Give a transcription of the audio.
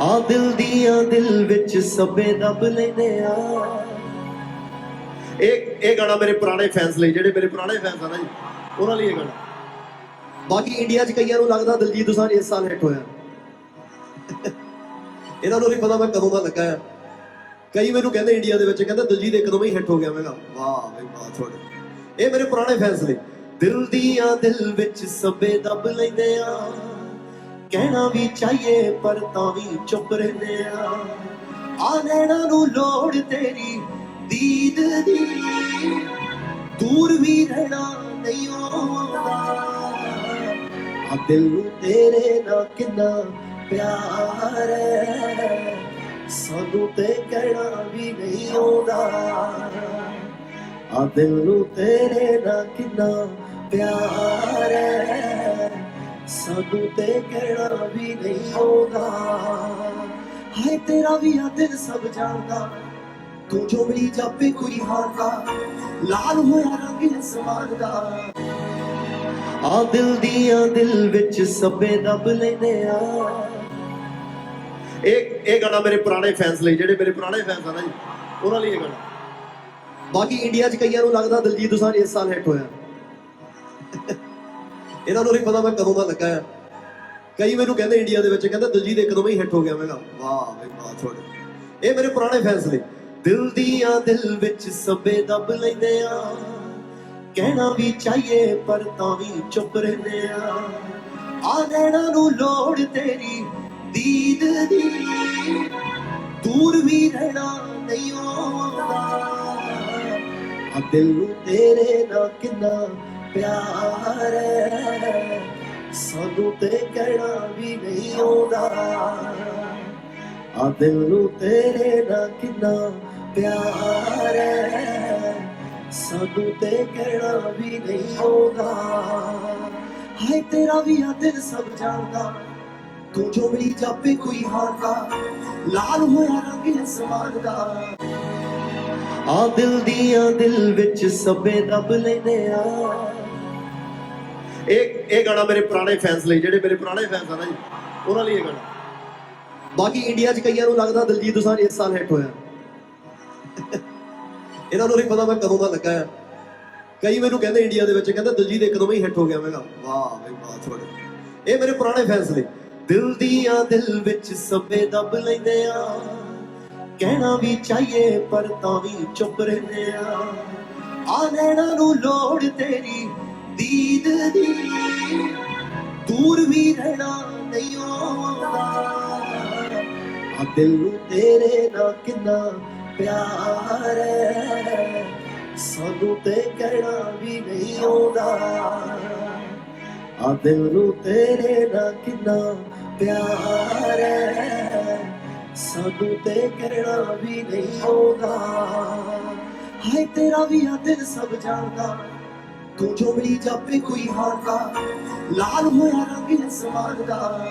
ਆ ਦਿਲ ਦੀਆਂ ਦਿਲ ਵਿੱਚ ਸਭੇ ਦੱਬ ਲੈਨੇ ਆ। ਇਹ ਇਹ ਗਾਣਾ ਮੇਰੇ ਪੁਰਾਣੇ ਫੈਨਸ ਲਈ, ਜਿਹੜੇ ਮੇਰੇ ਪੁਰਾਣੇ ਫੈਨਸ ਆ ਨਾ ਜੀ, ਉਹਨਾਂ ਲਈ ਇਹ ਗਾਣਾ। ਬਾਕੀ ਇੰਡੀਆ 'ਚ ਕਈਆਂ ਨੂੰ ਲੱਗਦਾ ਦਿਲਜੀਤ ਦੋਸਾਂਝ ਇਸ ਸਾਲ ਹਿੱਟ ਹੋਇਆ। ਇਹਨਾਂ ਨੂੰ ਨਹੀਂ ਪਤਾ ਮੈਂ ਕਦੋਂ ਦਾ ਲੱਗਾ ਆ। ਕਈ ਮੈਨੂੰ ਕਹਿੰਦੇ ਇੰਡੀਆ ਦੇ ਵਿੱਚ, ਕਹਿੰਦੇ ਦਿਲਜੀਤ ਇੱਕਦਮ ਹੀ ਹਿੱਟ ਹੋ ਗਿਆ। ਮੈਂ ਕਿਹਾ, ਵਾਹ ਬਈ, ਵਾਹ, ਤੁਹਾਡੇ। ਇਹ ਮੇਰੇ ਪੁਰਾਣੇ ਫੈਨਸ ਲਈ। ਦਿਲ ਦੀਆਂ ਦਿਲ ਵਿੱਚ ਸਭੇ ਦੱਬ ਲੈਂਦੇ ਆ। ਕਹਿਣਾ ਵੀ ਚਾਹੀਏ, ਪਰ ਤਾਂ ਵੀ ਚੁੱਪ ਰਹਿੰਦੇ ਆ। ਆ ਨੈਣਾ ਨੂੰ ਲੋੜ ਤੇਰੀ, ਦੀਦ ਦੀ। ਦੂਰ ਵੀ ਰਹਿਣਾ ਨਹੀਂ ਆਉਂਦਾ। ਆ ਦਿਲ ਨੂੰ ਤੇਰੇ ਨਾਲ ਕਿੰਨਾ ਪਿਆਰ ਹੈ। ਸਾਨੂੰ ਤੇ ਕਹਿਣਾ ਵੀ ਨਹੀਂ ਆਉਂਦਾ। ਆ ਦਿਲ ਨੂੰ ਤੇਰੇ ਨਾਲ ਕਿੰਨਾ ਪਿਆਰ ਹੈ। ਸਾਨੂੰ ਤੇ ਕਹਿਣਾ ਵੀ ਨਹੀਂ ਆਉਂਦਾ। ਹਾਏ, ਤੇਰਾ ਵੀ ਆ ਦਿਲ ਸਭ ਜਾਣਦਾ। ਤੂੰ ਜੋ ਮਿਲੀ ਜਾਪੇ ਕੋਈ ਹਾਰਦਾ ਲਾਲ ਹੋਇਆ ਰੰਗ ਅਸਮਾਨ ਦਾ। ਆ ਦਿਲ ਦੀਆਂ ਦਿਲ ਵਿੱਚ ਸਭੇ ਦੱਬ ਲੈਨੇ ਆ। ਇਹ ਇਹ ਗਾਣਾ ਮੇਰੇ ਪੁਰਾਣੇ ਫੈਨਸ ਲਈ, ਜਿਹੜੇ ਮੇਰੇ ਪੁਰਾਣੇ ਫੈਨਸ ਆ ਨਾ ਜੀ, ਉਹਨਾਂ ਲਈ ਇਹ ਗਾਣਾ। ਬਾਕੀ ਇੰਡੀਆ 'ਚ ਕਈਆਂ ਨੂੰ ਲੱਗਦਾ ਦਿਲਜੀਤ ਦੋਸਾਂਝ ਇਸ ਸਾਲ ਹਿੱਟ ਹੋਇਆ। ਇਹਨਾਂ ਨੂੰ ਨਹੀਂ ਪਤਾ ਮੈਂ ਕਦੋਂ ਦਾ ਲੱਗਾ ਆ। ਕਈ ਮੈਨੂੰ ਕਹਿੰਦੇ ਇੰਡੀਆ ਦੇ ਵਿੱਚ, ਕਹਿੰਦੇ ਦਿਲਜੀਤ ਇੱਕਦਮ ਹੀ ਹਿੱਟ ਹੋ ਗਿਆ ਮੈਂ ਕਿਹਾ, ਵਾਹ ਬਈ, ਵਾਹ, ਤੁਹਾਡੇ। ਇਹ ਮੇਰੇ ਪੁਰਾਣੇ ਫੈਨਸ ਲਈ ਦਿਲ ਦੀਆਂ ਦਿਲ ਵਿੱਚ ਸਭੇ ਦੱਬ ਲੈਂਦੇ ਆ। ਕਹਿਣਾ ਵੀ ਚਾਹੀਏ, ਪਰ ਤਾਂ ਵੀ ਚੁੱਪ ਰਹਿੰਦੇ ਆ। ਆ ਨੈਣਾ ਨੂੰ ਲੋੜ ਤੇਰੀ, ਦੀਦ ਦੀ। ਦੂਰ ਵੀ ਰਹਿਣਾ ਨਹੀਂ ਆਉਂਦਾ। ਆ ਦਿਲ ਨੂੰ ਤੇਰੇ ਨਾਲ ਕਿੰਨਾ ਪਿਆਰ ਸਾਨੂੰ ਤੇ ਕਹਿਣਾ ਵੀ ਨਹੀਂ ਆਉਂਦਾ। ਆ ਦਿਲ ਨੂੰ ਤੇਰੇ ਨਾਲ ਕਿੰਨਾ ਪਿਆਰ ਸਾਨੂੰ ਤੇ ਕਹਿਣਾ ਵੀ ਨਹੀਂ ਆਉਂਦਾ। ਹਾਏ, ਤੇਰਾ ਵੀ ਆ ਦਿਲ ਸਭ ਜਾਣਦਾ। ਤੂੰ ਜੋ ਮਿਲੀ ਜਾਪੇ ਕੋਈ ਹਾਰਦਾ। ਲਾਲ ਹੋਇਆ ਰੰਗ ਅਸਮਾਨ ਦਾ। ਆ ਦਿਲ ਦੀਆਂ ਦਿਲ ਵਿੱਚ ਸਭੇ ਦੱਬ ਲੈਨੇ ਆ। ਇਹ ਇਹ ਗਾਣਾ ਮੇਰੇ ਪੁਰਾਣੇ ਫੈਨਸ ਲਈ, ਜਿਹੜੇ ਮੇਰੇ ਪੁਰਾਣੇ ਫੈਨਸ ਆ ਨਾ ਜੀ, ਉਹਨਾਂ ਲਈ ਇਹ ਗਾਣਾ। ਬਾਕੀ ਇੰਡੀਆ 'ਚ ਕਈਆਂ ਨੂੰ ਲੱਗਦਾ ਦਿਲਜੀਤ ਦੋਸਾਂਝ ਇਸ ਸਾਲ ਹਿੱਟ ਹੋਇਆ। ਇਹਨਾਂ ਨੂੰ ਨਹੀਂ ਪਤਾ ਮੈਂ ਕਦੋਂ ਦਾ ਲੱਗਾ ਆ। ਕਈ ਮੈਨੂੰ ਕਹਿੰਦੇ ਇੰਡੀਆ ਦੇ ਵਿੱਚ, ਕਹਿੰਦੇ ਦਿਲਜੀਤ ਇੱਕਦਮ ਹੀ ਹਿੱਟ ਹੋ ਗਿਆ। ਮੈਂ ਵਾਹ ਬਈ, ਵਾਹ, ਤੁਹਾਡੇ ਇਹ ਮੇਰੇ ਪੁਰਾਣੇ ਫੈਨਸ ਲਈ। ਦਿਲ ਦੀਆਂ ਦਿਲ ਵਿੱਚ ਸਭੇ ਦੱਬ ਲੈਂਦੇ ਆ। ਕਹਿਣਾ ਵੀ ਚਾਹੀਏ, ਪਰ ਤਾਂ ਵੀ ਚੁੱਪ ਰਹਿੰਦੇ ਆ। ਆ ਨੈਣਾ ਨੂੰ ਲੋੜ ਤੇਰੀ ਦੀਦ ਦੂਰ ਵੀ ਰਹਿਣਾ ਨਹੀਂ ਆਉਂਦਾ ਆ ਦਿਲ ਨੂੰ ਤੇਰੇ ਨਾਲ ਕਿੰਨਾ ਪਿਆਰ ਹੈ ਸਾਨੂੰ ਤੇ ਕਹਿਣਾ ਵੀ ਨਹੀਂ ਆਉਂਦਾ ਆ ਦਿਲ ਨੂੰ ਤੇਰੇ ਨਾਲ ਕਿੰਨਾ ਪਿਆਰ ਹੈ ਸਾਨੂੰ ਤੇ ਕਹਿਣਾ ਵੀ ਨਹੀਂ ਆਉਂਦਾ ਹਾਏ ਤੇਰਾ ਵੀ ਆ ਦਿਲ ਸਭ ਜਾਣਦਾ। ਤੂੰ ਜੋ ਮਿਲੀ ਜਾਪੇ ਕੋਈ ਹਾਰਦਾ ਲਾਲ ਹੋਇਆ ਰੰਗ ਅਸਮਾਨ ਦਾ।